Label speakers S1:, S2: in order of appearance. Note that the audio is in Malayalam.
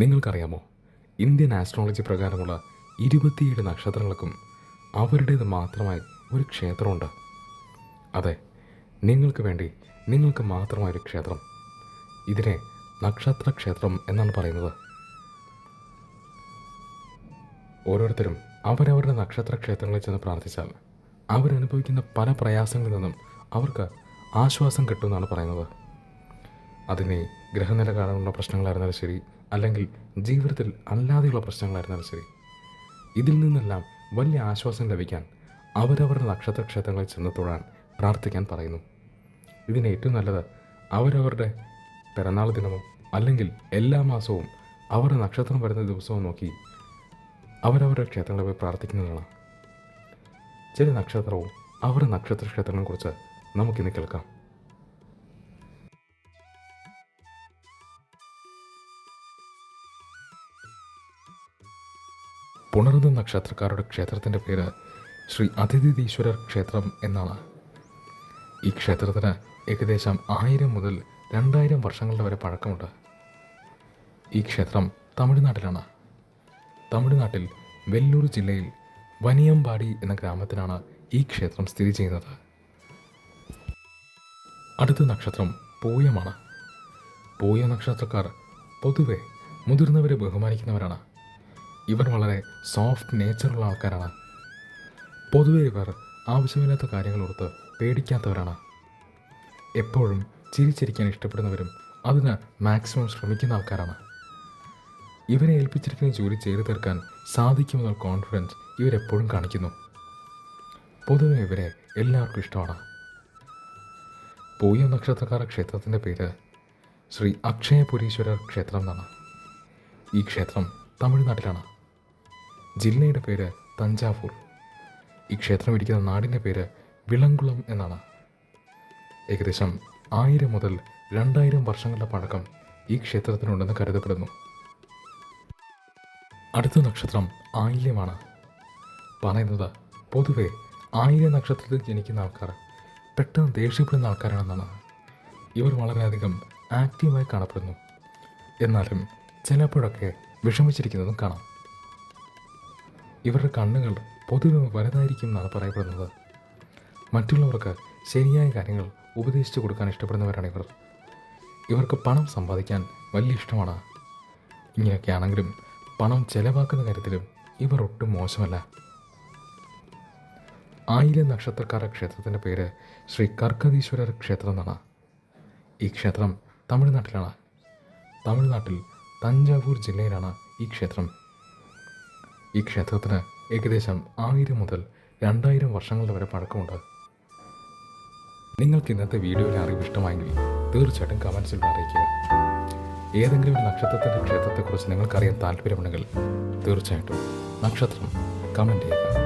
S1: നിങ്ങൾക്കറിയാമോ? ഇന്ത്യൻ ആസ്ട്രോളജി പ്രകാരമുള്ള ഇരുപത്തിയേഴ് നക്ഷത്രങ്ങൾക്കും അവരുടേത് മാത്രമായി ഒരു ക്ഷേത്രമുണ്ട്. അതെ നിങ്ങൾക്ക് വേണ്ടി നിങ്ങൾക്ക് മാത്രമായ ഒരു ക്ഷേത്രം. ഇതിനെ നക്ഷത്ര ക്ഷേത്രം എന്നാണ് പറയുന്നത്. ഓരോരുത്തരും അവരവരുടെ നക്ഷത്ര ക്ഷേത്രങ്ങളിൽ ചെന്ന് പ്രാർത്ഥിച്ചാൽ അവരനുഭവിക്കുന്ന പല പ്രയാസങ്ങളിൽ നിന്നും അവർക്ക് ആശ്വാസം കിട്ടുമെന്നാണ് പറയുന്നത്. അതിനെ ഗ്രഹനില കാരണമുള്ള പ്രശ്നങ്ങളായിരുന്നാലും ശരി അല്ലെങ്കിൽ ജീവിതത്തിൽ അല്ലാതെയുള്ള പ്രശ്നങ്ങളായിരുന്നാലും ശരി. ഇതിൽ നിന്നെല്ലാം വലിയ ആശ്വാസം ലഭിക്കാൻ അവരവരുടെ നക്ഷത്രക്ഷേത്രങ്ങളിൽ ചെന്ന് തൊഴാൻ പ്രാർത്ഥിക്കാൻ പറയുന്നു. ഇതിന് ഏറ്റവും നല്ലത് അവരവരുടെ പിറന്നാൾ ദിനമോ അല്ലെങ്കിൽ എല്ലാ മാസവും അവരുടെ നക്ഷത്രം വരുന്ന ദിവസവും നോക്കി അവരവരുടെ ക്ഷേത്രങ്ങളിൽ പോയി പ്രാർത്ഥിക്കുന്നതാണ്. ചില നക്ഷത്രവും അവരുടെ നക്ഷത്ര ക്ഷേത്രങ്ങളെ കുറിച്ച് നമുക്കിന്ന് കേൾക്കാം. പുണർന്ന നക്ഷത്രക്കാരുടെ ക്ഷേത്രത്തിന്റെ പേര് ശ്രീ അതിഥിതീശ്വരർ ക്ഷേത്രം എന്നാണ്. ഈ ക്ഷേത്രത്തിന് ഏകദേശം ആയിരം മുതൽ രണ്ടായിരം വർഷങ്ങളുടെ വരെ പഴക്കമുണ്ട്. ഈ ക്ഷേത്രം തമിഴ്നാട്ടിലാണ്. തമിഴ്നാട്ടിൽ വെല്ലൂർ ജില്ലയിൽ വനിയമ്പാടി എന്ന ഗ്രാമത്തിലാണ് ഈ ക്ഷേത്രം സ്ഥിതി ചെയ്യുന്നത്. അടുത്ത നക്ഷത്രം പൂയമാണ് പൂയ നക്ഷത്രക്കാർ പൊതുവെ മുതിർന്നവരെ ബഹുമാനിക്കുന്നവരാണ്. ഇവർ വളരെ സോഫ്റ്റ് നേച്ചറുള്ള ആൾക്കാരാണ്. പൊതുവെ ഇവർ ആവശ്യമില്ലാത്ത കാര്യങ്ങൾ ഓർത്ത് പേടിക്കാത്തവരാണ്. എപ്പോഴും ചിരിച്ചിരിക്കാൻ ഇഷ്ടപ്പെടുന്നവരും അതിന് മാക്സിമം ശ്രമിക്കുന്ന ആൾക്കാരാണ്. ഇവരെ ഏൽപ്പിച്ചിരിക്കുന്ന ജോലി ചെയ്തു തീർക്കാൻ സാധിക്കുമെന്നുള്ള കോൺഫിഡൻസ് ഇവരെപ്പോഴും കാണിക്കുന്നു. പൊതുവെ ഇവരെ എല്ലാവർക്കും ഇഷ്ടമാണ്. പൂയ നക്ഷത്രക്കാര ക്ഷേത്രത്തിന്റെ പേര് ശ്രീ അക്ഷയപുരീശ്വരർ ക്ഷേത്രം എന്നാണ്. ഈ ക്ഷേത്രം തമിഴ്നാട്ടിലാണ്. ജില്ലയുടെ പേര് തഞ്ചാവൂർ. ഈ ക്ഷേത്രം ഇരിക്കുന്ന നാടിന്റെ പേര് വിളങ്കുളം എന്നാണ്. ഏകദേശം ആയിരം മുതൽ രണ്ടായിരം വർഷങ്ങളുടെ പഴക്കം ഈ ക്ഷേത്രത്തിനുണ്ടെന്ന് കരുതപ്പെടുന്നു. അടുത്ത നക്ഷത്രം ആയില്യമാണ്. പറയുന്നത് പൊതുവെ ആയിരം നക്ഷത്രത്തിൽ ജനിക്കുന്ന ആൾക്കാർ പെട്ടെന്ന് ദേഷ്യപ്പെടുന്ന ആൾക്കാരാണെന്നാണ്. ഇവർ വളരെയധികം ആക്റ്റീവായി കാണപ്പെടുന്നു. എന്നാലും ചിലപ്പോഴൊക്കെ വിഷമിച്ചിരിക്കുന്നതും കാണാം. ഇവരുടെ കണ്ണുകൾ പൊതുവെ വലുതായിരിക്കും എന്നാണ് പറയപ്പെടുന്നത്. മറ്റുള്ളവർക്ക് ശരിയായ കാര്യങ്ങൾ ഉപദേശിച്ചു കൊടുക്കാൻ ഇഷ്ടപ്പെടുന്നവരാണ് ഇവർ. ഇവർക്ക് പണം സമ്പാദിക്കാൻ വലിയ ഇഷ്ടമാണ്. ഇങ്ങനെയൊക്കെയാണെങ്കിലും പണം ചെലവാക്കുന്ന കാര്യത്തിലും ഇവർ ഒട്ടും മോശമല്ല. ആയിരം നക്ഷത്രക്കാര ക്ഷേത്രത്തിന്റെ പേര് ശ്രീ കർക്കതീശ്വരർ ക്ഷേത്രം എന്നാണ്. ഈ ക്ഷേത്രം തമിഴ്നാട്ടിലാണ്. തമിഴ്നാട്ടിൽ തഞ്ചാവൂർ ജില്ലയിലാണ് ഈ ക്ഷേത്രം ഈ ക്ഷേത്രത്തിന് ഏകദേശം ആയിരം മുതൽ രണ്ടായിരം വർഷങ്ങളുടെ വരെ പഴക്കമുണ്ട്. നിങ്ങൾക്ക് ഇന്നത്തെ വീഡിയോയിലെ അറിവ് ഇഷ്ടമായെങ്കിൽ തീർച്ചയായിട്ടും കമൻസിൽ അറിയിക്കുക. ഏതെങ്കിലും ഒരു നക്ഷത്രത്തിന്റെ ക്ഷേത്രത്തെക്കുറിച്ച് നിങ്ങൾക്കറിയാൻ താല്പര്യമുണ്ടെങ്കിൽ തീർച്ചയായിട്ടും നക്ഷത്രം കമന്റ് ചെയ്യുക.